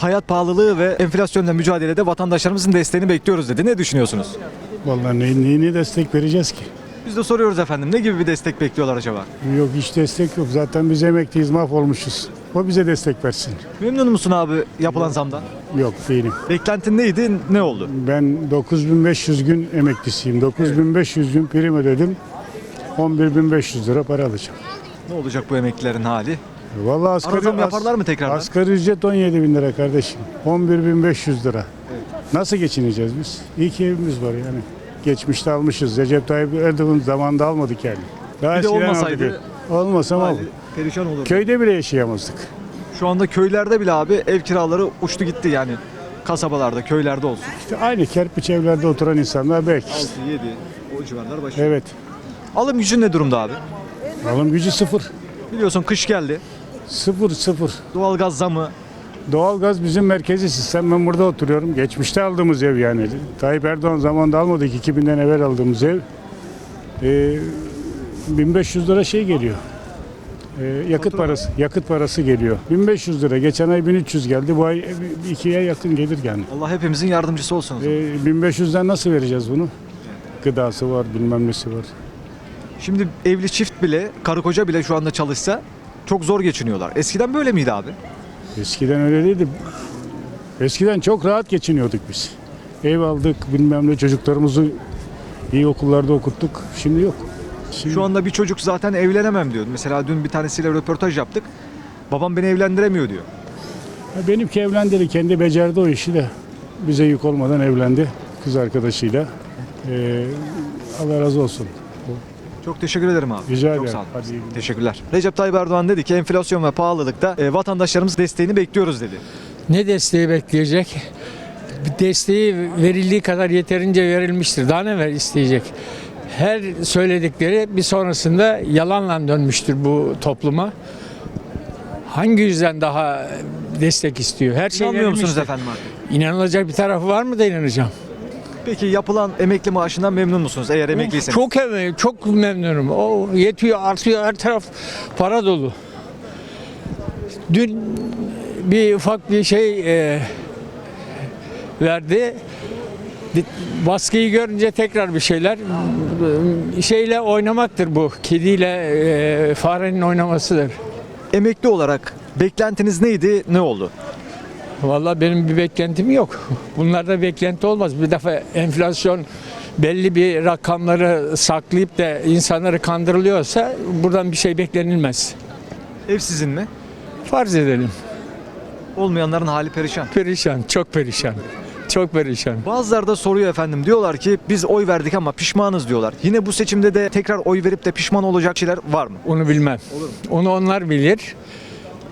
Hayat pahalılığı ve enflasyonla mücadelede vatandaşlarımızın desteğini bekliyoruz dedi. Ne düşünüyorsunuz? Vallahi ne, neyine destek vereceğiz ki? Biz de soruyoruz efendim. Ne gibi bir destek bekliyorlar acaba? Yok hiç destek yok. Zaten biz emekliyiz, mahvolmuşuz. O bize destek versin. Memnun musun abi yapılan zamdan? Yok değilim. Beklentin neydi? Ne oldu? Ben 9500 gün emeklisiyim. 9500 gün prim ödedim. 11500 lira para alacağım. Ne olacak bu emeklilerin hali? Vallahi asgari, Ara zam yaparlar mı tekrardan? Asgari ücret 17 bin lira kardeşim. 11500 lira. Nasıl geçineceğiz biz? İyi ki evimiz var yani. Geçmişte almışız. Recep Tayyip Erdoğan zamanında almadık yani. Daha Bir de eskiden olmasaydı aldık. Olmasa mal. Hali perişan olur. Köyde bile yaşayamazdık. Şu anda köylerde bile abi ev kiraları uçtu gitti yani. Kasabalarda, köylerde olsun. İşte aynı kerpiç evlerde oturan insanlar belki. 6, 7 o civarlar başlıyor. Evet. Alım gücü ne durumda abi? Alım gücü sıfır. Biliyorsun kış geldi. Sıfır sıfır. Doğalgaz zamı. Doğalgaz bizim merkezi sistem. Ben burada oturuyorum. Geçmişte aldığımız ev yani. Tayyip Erdoğan zamanında almadık. 2000'den evvel aldığımız ev. Ee, 1500 lira şey geliyor. Ee, yakıt parası yakıt parası geliyor. 1500 lira. Geçen ay 1300 geldi. Bu ay ikiye yakın gelir yani. Allah hepimizin yardımcısı olsun. o zaman. Ee, 1500'den nasıl vereceğiz bunu? Gıdası var, bilmem nesi var. Şimdi evli çift bile, karı koca bile şu anda çalışsa çok zor geçiniyorlar. Eskiden böyle miydi abi? Eskiden öyle değildi. Eskiden çok rahat geçiniyorduk biz. Ev aldık, bilmem ne çocuklarımızı iyi okullarda okuttuk. Şimdi yok. Şimdi Şu anda bir çocuk zaten evlenemem diyor. Mesela dün bir tanesiyle röportaj yaptık. Babam beni evlendiremiyor diyor. Benimki evlendi, kendi becerdi o işi de. Bize yük olmadan evlendi kız arkadaşıyla. Ee, Allah razı olsun. Çok teşekkür ederim abi. Rica Çok ederim. sağ olun. Hadi iyi günler. Teşekkürler. Recep Tayyip Erdoğan dedi ki enflasyon ve pahalılıkta e, vatandaşlarımız desteğini bekliyoruz dedi. Ne desteği bekleyecek? Desteği verildiği kadar yeterince verilmiştir. Daha ne ver isteyecek? Her söyledikleri bir sonrasında yalanla dönmüştür bu topluma. Hangi yüzden daha destek istiyor? Her şey İnanmıyor musunuz verilmiştir. efendim artık? İnanılacak bir tarafı var mı da inanacağım? Peki yapılan emekli maaşından memnun musunuz eğer emekliyseniz? Çok ev, çok memnunum. O yetiyor, artıyor her taraf para dolu. Dün bir ufak bir şey e, verdi. Di- Baskıyı görünce tekrar bir şeyler şeyle oynamaktır bu. Kediyle e, farenin oynamasıdır. Emekli olarak beklentiniz neydi? Ne oldu? Vallahi benim bir beklentim yok. Bunlarda beklenti olmaz. Bir defa enflasyon belli bir rakamları saklayıp da insanları kandırılıyorsa buradan bir şey beklenilmez. Ev sizin mi? Farz edelim. Olmayanların hali perişan. Perişan, çok perişan. Çok perişan. Bazıları da soruyor efendim diyorlar ki biz oy verdik ama pişmanız diyorlar. Yine bu seçimde de tekrar oy verip de pişman olacak şeyler var mı? Onu bilmem. Onu onlar bilir.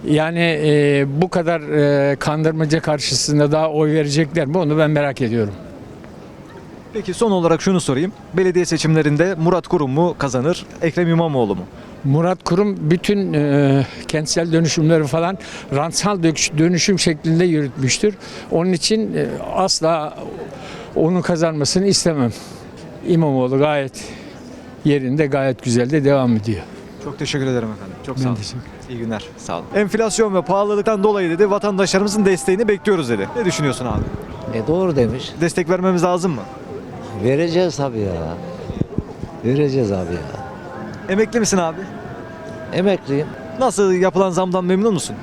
Yani e, bu kadar e, kandırmaca karşısında daha oy verecekler mi onu ben merak ediyorum. Peki son olarak şunu sorayım. Belediye seçimlerinde Murat Kurum mu kazanır, Ekrem İmamoğlu mu? Murat Kurum bütün e, kentsel dönüşümleri falan rantsal dönüş- dönüşüm şeklinde yürütmüştür. Onun için e, asla onun kazanmasını istemem. İmamoğlu gayet yerinde gayet güzel de devam ediyor. Çok teşekkür ederim efendim. Çok sağ olun. teşekkür İyi günler. Sağ olun. Enflasyon ve pahalılıktan dolayı dedi vatandaşlarımızın desteğini bekliyoruz dedi. Ne düşünüyorsun abi? E doğru demiş. Destek vermemiz lazım mı? Vereceğiz tabii ya. Vereceğiz abi ya. Emekli misin abi? Emekliyim. Nasıl yapılan zamdan memnun musun?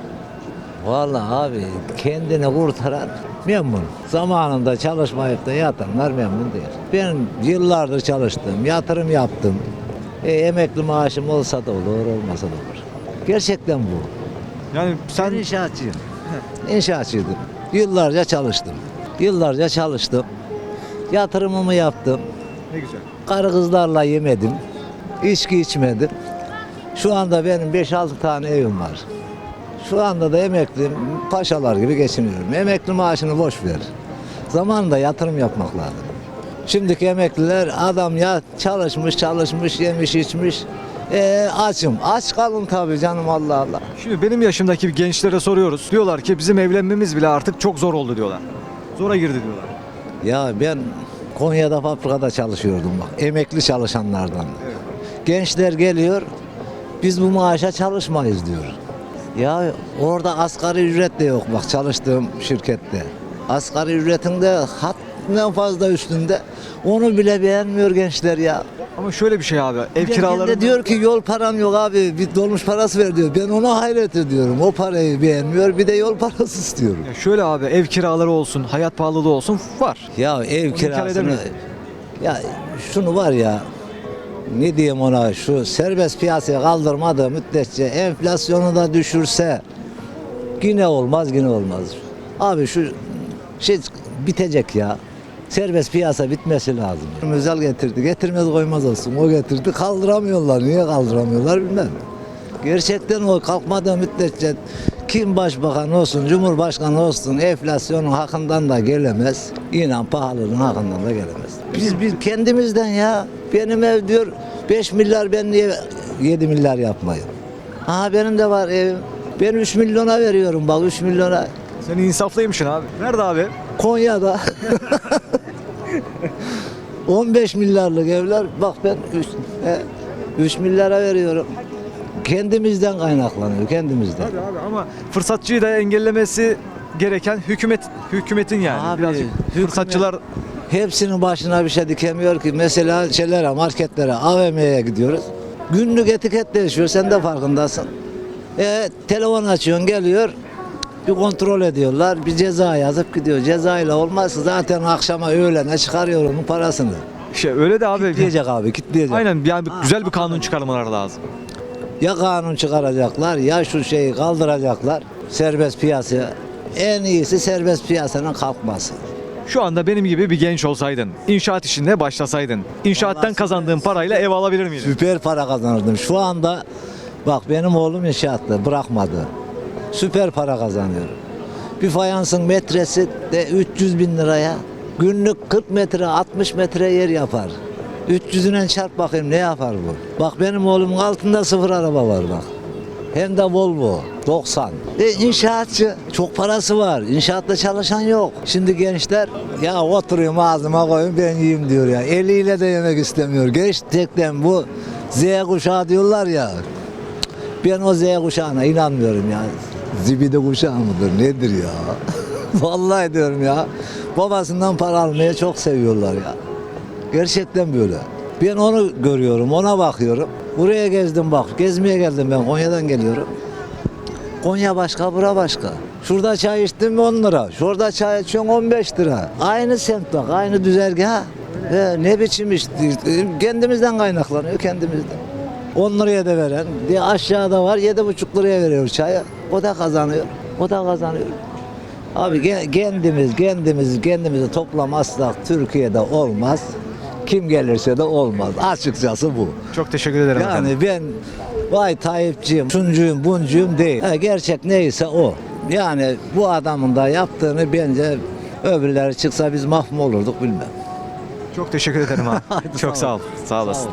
Vallahi abi kendini kurtaran memnun. Zamanında çalışmayıp da yatanlar memnun değil. Ben yıllardır çalıştım, yatırım yaptım. E, emekli maaşım olsa da olur, olmasa da olur. Gerçekten bu. Yani Ben sen inşaatçıyım. İnşaatçıydım. Yıllarca çalıştım. Yıllarca çalıştım. Yatırımımı yaptım. ne güzel. Karı kızlarla yemedim. içki içmedim. Şu anda benim 5-6 tane evim var. Şu anda da emekliyim. Paşalar gibi geçiniyorum. Emekli maaşını boş ver. Zamanında yatırım yapmak lazım. Şimdiki emekliler adam ya çalışmış çalışmış yemiş içmiş. Ee, açım. Aç kalın tabii canım Allah Allah. Şimdi benim yaşımdaki gençlere soruyoruz. Diyorlar ki bizim evlenmemiz bile artık çok zor oldu diyorlar. Zora girdi diyorlar. Ya ben Konya'da fabrikada çalışıyordum bak. Emekli çalışanlardan. Gençler geliyor. Biz bu maaşa çalışmayız diyor. Ya orada asgari ücret de yok bak çalıştığım şirkette. Asgari ücretin de haddinden fazla üstünde. Onu bile beğenmiyor gençler ya. Ama şöyle bir şey abi. Ev kiraları diyor ki yol param yok abi bir dolmuş parası ver diyor. Ben ona hayret ediyorum. O parayı beğenmiyor bir de yol parası istiyorum. Ya şöyle abi ev kiraları olsun, hayat pahalılığı olsun var. Ya ev inkar kirasını ya şunu var ya ne diyeyim ona şu serbest piyasaya kaldırmadığı müddetçe enflasyonu da düşürse yine olmaz yine olmaz. Abi şu şey bitecek ya. Serbest piyasa bitmesi lazım. Özel getirdi. Getirmez koymaz olsun. O getirdi. Kaldıramıyorlar. Niye kaldıramıyorlar bilmem. Gerçekten o kalkmadığı müddetçe kim başbakan olsun, cumhurbaşkanı olsun enflasyonun hakkından da gelemez. İnan pahalılığın hakkından da gelemez. Biz, biz kendimizden ya benim ev diyor 5 milyar ben niye 7 milyar yapmayayım? Aha benim de var evim. Ben 3 milyona veriyorum bak 3 milyona. Sen insaflıymışsın abi. Nerede abi? Konya'da 15 milyarlık evler bak ben 3, 3 milyara veriyorum. Kendimizden kaynaklanıyor kendimizden. Tabii abi ama fırsatçıyı da engellemesi gereken hükümet hükümetin yani. Abi, Birazcık hükümet- fırsatçılar Hepsinin başına bir şey dikemiyor ki. Mesela şeylere, marketlere, AVM'ye gidiyoruz. Günlük etiket değişiyor. Sen de farkındasın. E, telefon açıyorsun geliyor. Bir kontrol ediyorlar. Bir ceza yazıp gidiyor. Cezayla olmazsa zaten akşama öğlene çıkarıyor onun parasını. şey öyle de abi. Kitleyecek abi kitleyecek. Aynen yani bir- güzel bir kanun çıkarmaları lazım. Ya kanun çıkaracaklar ya şu şeyi kaldıracaklar. Serbest piyasaya. En iyisi serbest piyasanın kalkması. Şu anda benim gibi bir genç olsaydın, inşaat işinde başlasaydın, inşaattan kazandığın parayla ev alabilir miydin? Süper para kazanırdım. Şu anda bak benim oğlum inşaatta bırakmadı. Süper para kazanıyor. Bir fayansın metresi de 300 bin liraya. Günlük 40 metre 60 metre yer yapar. 300'üne çarp bakayım ne yapar bu? Bak benim oğlumun altında sıfır araba var bak. Hem de Volvo 90. E inşaatçı çok parası var. İnşaatta çalışan yok. Şimdi gençler ya oturuyorum ağzıma koyayım ben yiyeyim diyor ya. Eliyle de yemek istemiyor. Gerçekten bu Z kuşağı diyorlar ya. Ben o Z kuşağına inanmıyorum ya. Zibide kuşağı mıdır nedir ya? Vallahi diyorum ya. Babasından para almayı çok seviyorlar ya. Gerçekten böyle. Ben onu görüyorum, ona bakıyorum. Buraya gezdim bak, gezmeye geldim ben, Konya'dan geliyorum. Konya başka, bura başka. Şurada çay içtim 10 lira, şurada çay içiyorsun 15 lira. Aynı semt bak, aynı düzergah. He, ne biçim iş, kendimizden kaynaklanıyor, kendimizden. 10 liraya da veren, diye aşağıda var 7,5 liraya veriyor çayı. O da kazanıyor, o da kazanıyor. Abi kendimiz, kendimiz, kendimizi toplamazsak Türkiye'de olmaz. Kim gelirse de olmaz. Açıkçası bu. Çok teşekkür ederim efendim. Yani ben vay Tayyipçiyim, şuncuyum, buncuyum değil. Ha, gerçek neyse o. Yani bu adamın da yaptığını bence öbürleri çıksa biz mahvolurduk bilmem. Çok teşekkür ederim abi. Çok sağ ol. Sağ olasın.